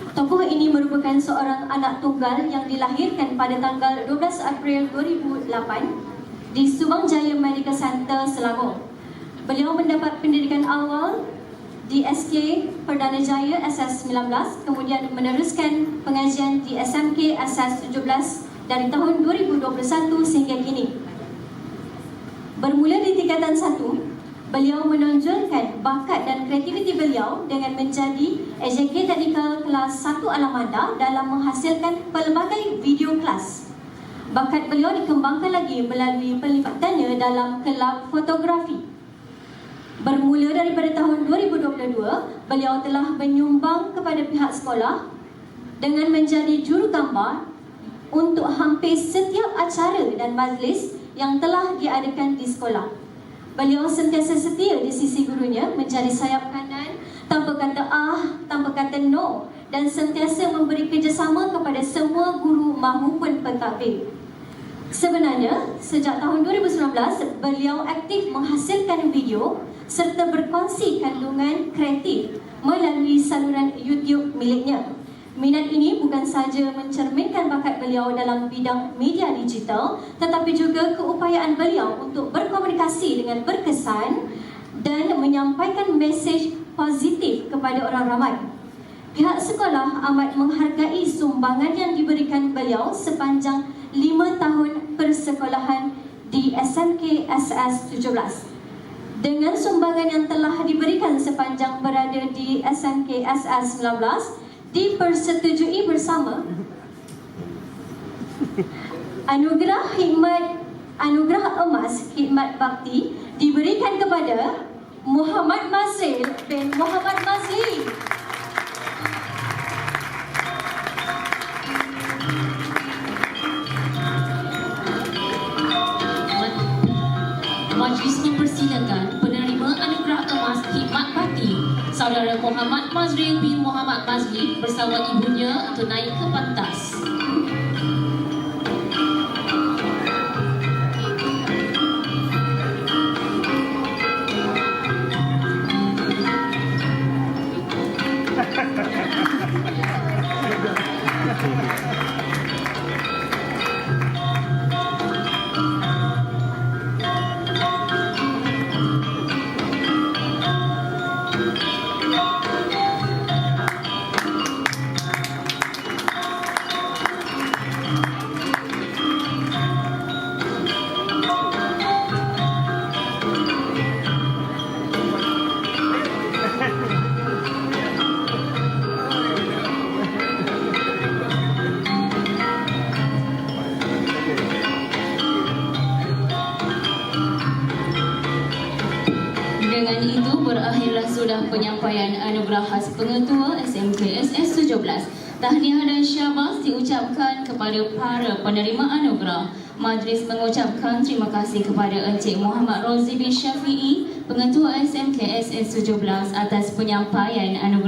Tokoh ini merupakan seorang anak tunggal yang dilahirkan pada tanggal 12 April 2008 di Subang Jaya Medical Center, Selangor. Beliau mendapat pendidikan awal di SK Perdana Jaya SS19 kemudian meneruskan pengajian di SMK SS17 dari tahun 2021 sehingga kini. Bermula di tingkatan 1, beliau menonjolkan beliau dengan menjadi AJK Teknikal kelas 1 Alamanda dalam menghasilkan pelbagai video kelas. Bakat beliau dikembangkan lagi melalui perlibatannya dalam kelab fotografi. Bermula daripada tahun 2022, beliau telah menyumbang kepada pihak sekolah dengan menjadi juru gambar untuk hampir setiap acara dan majlis yang telah diadakan di sekolah. Beliau sentiasa setia di sisi gurunya menjadi sayap kanan tanpa kata ah, tanpa kata no dan sentiasa memberi kerjasama kepada semua guru mahupun pentadbir. Sebenarnya, sejak tahun 2019, beliau aktif menghasilkan video serta berkongsi kandungan kreatif melalui saluran YouTube miliknya. Minat ini bukan sahaja mencerminkan bakat beliau dalam bidang media digital tetapi juga keupayaan beliau untuk berkomunikasi dengan berkesan dan menyampaikan mesej positif kepada orang ramai. Pihak sekolah amat menghargai sumbangan yang diberikan beliau sepanjang 5 tahun persekolahan di SMK SS 17. Dengan sumbangan yang telah diberikan sepanjang berada di SMK SS 19, dipersetujui bersama anugerah hikmat anugerah emas hikmat bakti diberikan kepada Muhammad Mazril bin Muhammad Mazli. Saudara Muhammad Mazril bin Muhammad Mazli bersama ibunya untuk naik ke pentas. Dengan itu berakhirlah sudah penyampaian anugerah khas pengetua SMKSS 17. Tahniah dan syabas diucapkan kepada para penerima anugerah. Majlis mengucapkan terima kasih kepada Encik Muhammad Rozi bin Syafi'i, Pengetua SMKSS 17 atas penyampaian anugerah